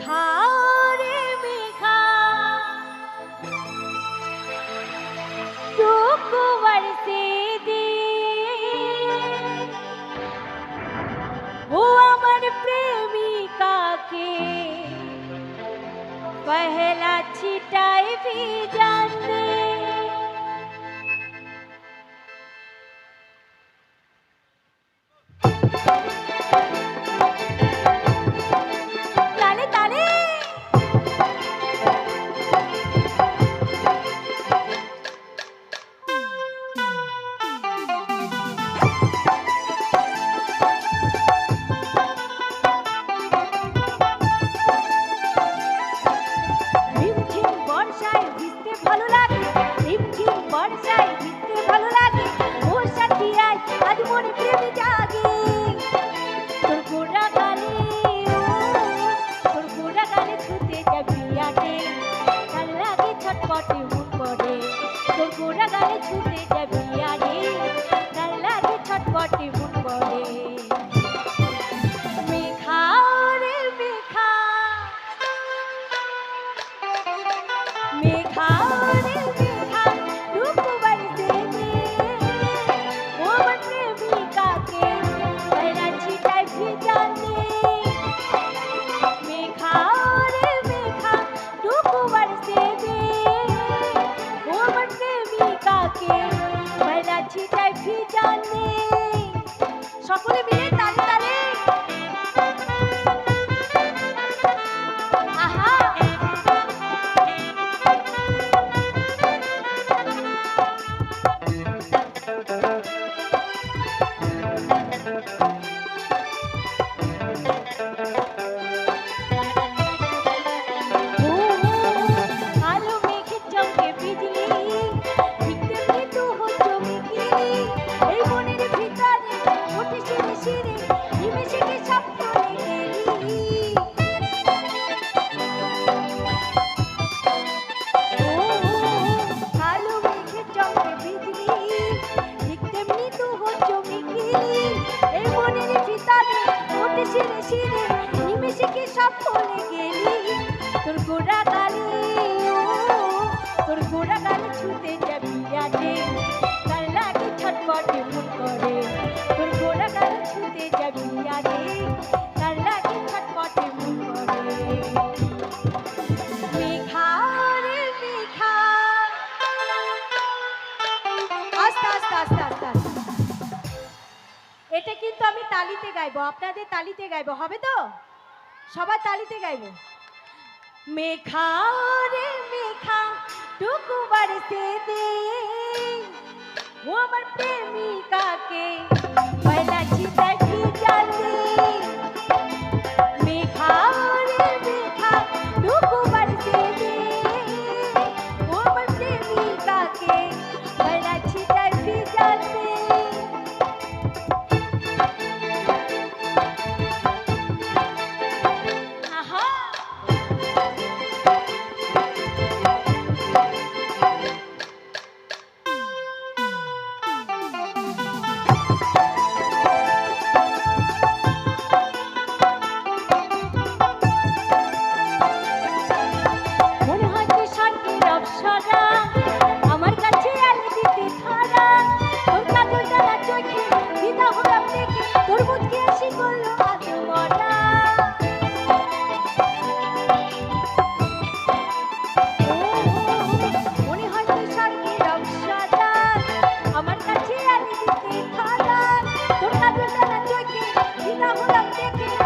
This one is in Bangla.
kind. শিরে শিরে নিমেষে কি সব ভুলে গেলি। তোর গোড়া গালি তোর গোড়া গালি ছুতে যাবি আগে লাগে ছটপটে তালিতে গাইবো, আপনাদের তালিতে গাইবো, হবে তো? সবার তালিতে গাইবো। মেখা রে মেঘা টুকু বাড়িতে দে ও আমার প্রেমিকাকে বলা চিতা না হলাম দেখি